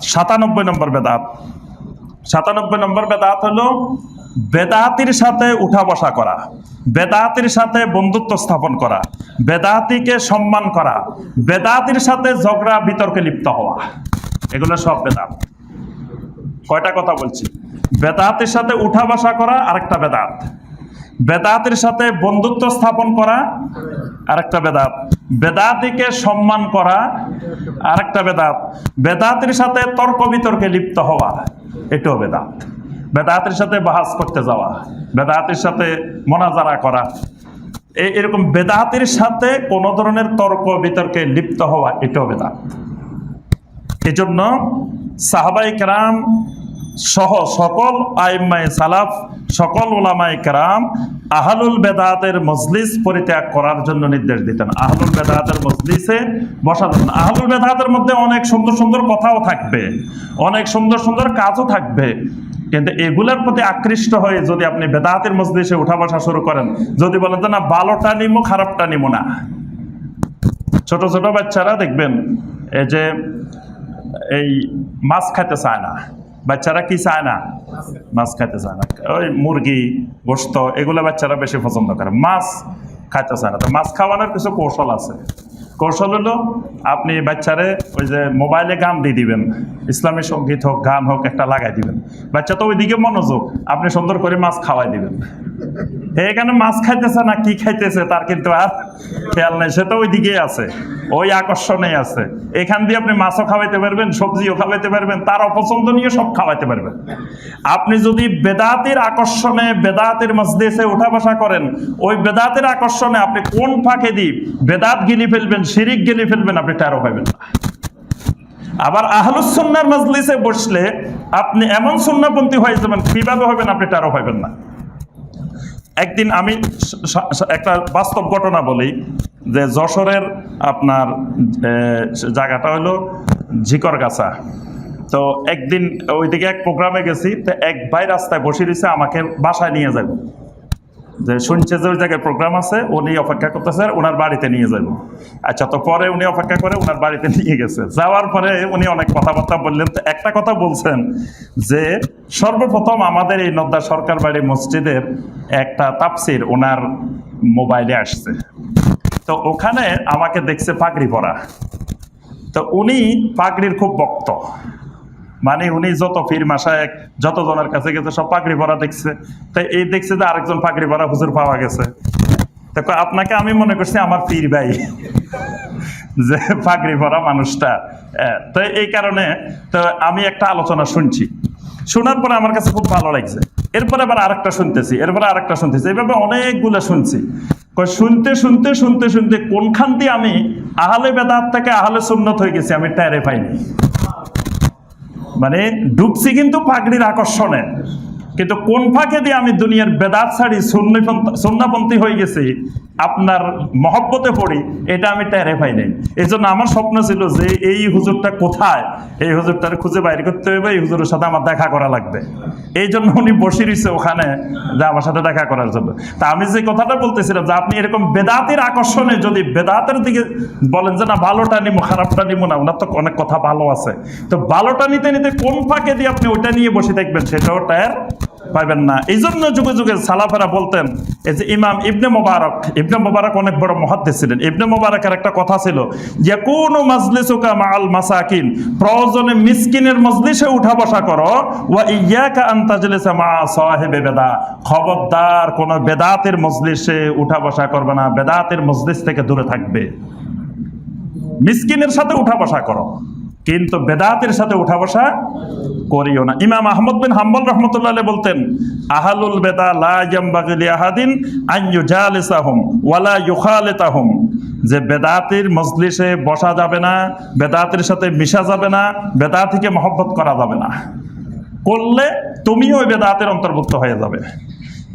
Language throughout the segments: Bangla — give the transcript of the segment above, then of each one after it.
সাতানব্বই নম্বর বেদাত। সাতানব্বই নম্বর বেদাত হলো বেদাতির সাথে উঠা বসা করা, বেদাতির সাথে বন্ধুত্ব স্থাপন করা, বেদাতিকে সম্মান করা, বেদাতির সাথে ঝগড়া, বিতর্কে লিপ্ত হওয়া। এগুলো সব বেদাত। কয়টা কথা বলছি? বেদাতের সাথে উঠা বসা করা, আরেকটা বেদাত। বেদাতের সাথে বন্ধুত্ব স্থাপন করা, আরেকটা বেদাত। বেদাতিকে সম্মান করা আরেকটা বেদাত। বেদাতের সাথে তর্ক বিতর্কে লিপ্ত হওয়া, এটাও বেদাত। বেদাতের সাথে বাহাস করতে যাওয়া, বেদাতের সাথে মোনাজারা করা। এই এরকম বেদাতের সাথে কোনো ধরনের তর্ক বিতর্কে লিপ্ত হওয়া, এটাও বেদাত। এজন্য সাহাবাই কেরাম সহ সকল আইম্মাই সালাফ, সকল ওলামাই কেরাম আহলুল বেদাতের মজলিস পরিত্যাগ করার জন্য নির্দেশ দিতেন। আহলুল বেদাতের মজলিসে বসা আহলুল বেদাতের মধ্যে অনেক সুন্দর সুন্দর কথাও থাকবে, অনেক সুন্দর সুন্দর কাজও থাকবে। কিন্তু এগুলোর প্রতি আকৃষ্ট হয়ে যদি আপনি বেদাতের মজলিসে উঠা বসা শুরু করেন, যদি বলেন যে না ভালোটা নিমো, খারাপটা নিমো না। ছোট ছোট বাচ্চারা দেখবেন, এই যে এই মাছ খেতে চায় না। বাচ্চারা কি চায় না? মাছ খাইতে চায় না। ওই মুরগি, গোস্ত, এগুলো বাচ্চারা বেশি পছন্দ করে। মাছ খাইতে চায় না। তো মাছ খাওয়ানোর কিছু কৌশল আছে। কৌশল হলো আপনি বাচ্চারে ওই যে মোবাইলে গান দিয়ে দিবেন। ইসলামী সংগীত হোক, গান হোক, একটা লাগাই দিবেন। বাচ্চা তো ওইদিকে মনোযোগ। আপনি সুন্দর করে মাছ খাওয়াই দিবেন। এখানে মাছ খাইতেছে না কি খাইতেছে তার কিন্তু আর খেয়াল নেই, সে তো ওই দিকেই আছে, ওই আকর্ষণে আছে। এখান দিয়ে আপনি মাছও খাওয়াইতে পারবেন, সবজিও খাওয়াইতে পারবেন, তার অপছন্দ নিয়ে সব খাওয়াইতে পারবেন। আপনি যদি বেদাতের আকর্ষণে, বেদাতের মসজিদে উঠা বসা করেন, ওই বেদাতের আকর্ষণে আপনি কোন ফাঁকে দিয়ে বেদাত গিলি ফেলবেন, শিরিক গিলি ফেলবেন, আপনি টেরো পাইবেন না। আবার আহলুসন্নার মজলিসে বসলে আপনি এমন সুন্নাপন্থী হয়ে যাবেন, কীভাবে হবেন আপনি টেরো পাইবেন না। একদিন আমি একটা বাস্তব ঘটনা বলি, যে যশোরের আপনার জায়গাটা হলো ঝিকরগাছা। তো একদিন ওইদিকে এক প্রোগ্রামে গেছি, তো এক ভাই রাস্তায় বসে রয়েছে, আমাকে বাসায় নিয়ে যাবে। যে শুনছে যে ওই জায়গায় প্রোগ্রাম আছে উনি অপেক্ষা করতেছে ওনার বাড়িতে নিয়ে যাব আচ্ছা তো পরে উনি অপেক্ষা করে ওনার বাড়িতে নিয়ে গেছে। যাওয়ার পরে উনি অনেক কথাবার্তা বললেন। তো একটা কথা বলছেন যে, সর্বপ্রথম আমাদের এই নদ্দা সরকার বাড়ি মসজিদের একটা তাপসির ওনার মোবাইলে আসছে। তো ওখানে আমাকে দেখছে পাগড়ি পরা। তো উনি পাগড়ির খুব বক্ত মানে উনি যত পীর মাসায় যত জনের কাছে গেছে সব পাগড়ি ভরা দেখছে। তাই এই দেখছে যে আরেকজন পাগড়ি ভরা হুজুর পাওয়া গেছে। কয়, আপনাকে আমি মনে করছি আমার পীর ভাই। যে পাগড়ি ভরা মানুষটা। তো এই কারণে তো আমি একটা আলোচনা শুনছি। শোনার পরে আমার কাছে খুব ভালো লাগছে। এরপরে আবার আরেকটা শুনতেছি এরপরে আরেকটা শুনতেছি। এইভাবে অনেকগুলো শুনছি। শুনতে শুনতে শুনতে শুনতে কোনখান দিয়ে আমি আহলে বেদাত থেকে আহলে সুন্নত হয়ে গেছি আমি টেরে পাইনি। মানে ডুবছি কিন্তু পাগড়ির আকর্ষণে। কিন্তু কোন ফাঁকে দিয়ে আমি দুনিয়ার বেদাত ছাড়ি সুন্নাপন্থী হয়ে গেছি আপনার মহব্বতে পড়ি, এটা আমি টেরে পাই নাই। এই জন্য আমার স্বপ্ন ছিল যে এই হুজুরটা কোথায়, এই হুজুরটার খুঁজে বাইর করতে হবে এই হুজুরের সাথে আমার দেখা করা লাগবে। এই জন্য উনি বসে রয়েছে ওখানে, যে আমার সাথে দেখা করার জন্য। তা আমি যে কথাটা বলতেছিলাম, যে আপনি এরকম বেদাতের আকর্ষণে যদি বেদাতের দিকে বলেন যে, না, ভালোটা নিবো খারাপটা নিবো না, ওনার তো অনেক কথা ভালো আছে। তো ভালোটা নিতে নিতে কোন ফাঁকে দিয়ে আপনি ওইটা নিয়ে বসে থাকবেন, সেটাও টায়ার পাইবেন না। এই জন্য যুগে যুগে সালাফেরা বলতেন, এই যে ইমাম ইবনে মোবারক ইবনে মোবারক অনেক বড় মহাদ্দেশ ছিলেন। ইবনে মোবারকের একটা কথা ছিল যে কোন মাজলিসুকা মাল মাসাকিন প্রয়োজনে মিসকিনের মজলিসে উঠা বসা করো ওয়া ইয়াকা আন তাজলিসা মা সাহিবে বেদা খবরদার কোন বেদাতের মজলিসে উঠা বসা করবে না, বেদাতের মজলিস থেকে দূরে থাকবে। মিসকিনের সাথে উঠা বসা করো। কিন্তু বেদাতের সাথে উঠা বসা করিও না। ইমাম আহমদ বিন হাম্বল রহমতুল্লাহ বলতেন, আহালুল বেদা লা ইয়ামবাগি লিআহাদিন আন ইউজালিসাহুম ওয়ালা যে বেদাতির মজলিসে বসা যাবে না, বেদাতের সাথে মিশা যাবে না বেদাতিকে মহব্বত করা যাবে না। করলে তুমিও ওই বেদাতের অন্তর্ভুক্ত হয়ে যাবে।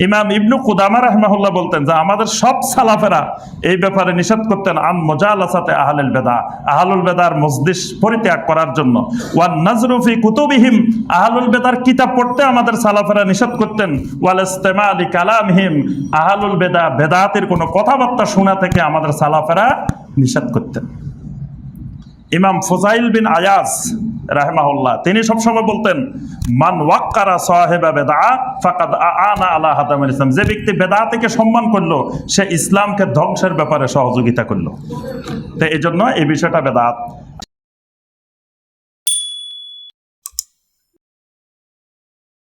ইমাম ইবনু কুদামা রহমাহুল্লাহ বলতেন যে আমাদের সব সালাফেরা এই ব্যাপারে নিষেধ করতেন, আন মোজালাসাতে আহলুল বেদা, আহলুল বেদার মজলিস পরিত্যাগ করার জন্য। ওয়ান নাজরুফি কুতুবিহিম, আহলুল বেদার কিতাব পড়তে আমাদের সালাফেরা নিষেধ করতেন। ওয়াল ইস্তেমা আলী কালামহিম, আহলুল বেদা বেদাতের কোনো কথাবার্তা শোনা থেকে আমাদের সালাফেরা নিষেধ করতেন। ইমাম ফজাইল বিন আয়াস রাহেমাহুল্লাহ। তিনি সবসময় বলতেন, মান ওয়াক্কারা সাহেবা বেদা ফাকাদ আনা আলা হাদামের ইসলাম। যে ব্যক্তি বেদাতিকে সম্মান করল, সে ইসলামকে ধ্বংসের ব্যাপারে সহযোগিতা করল। তো এই জন্য এই বিষয়টা বেদাত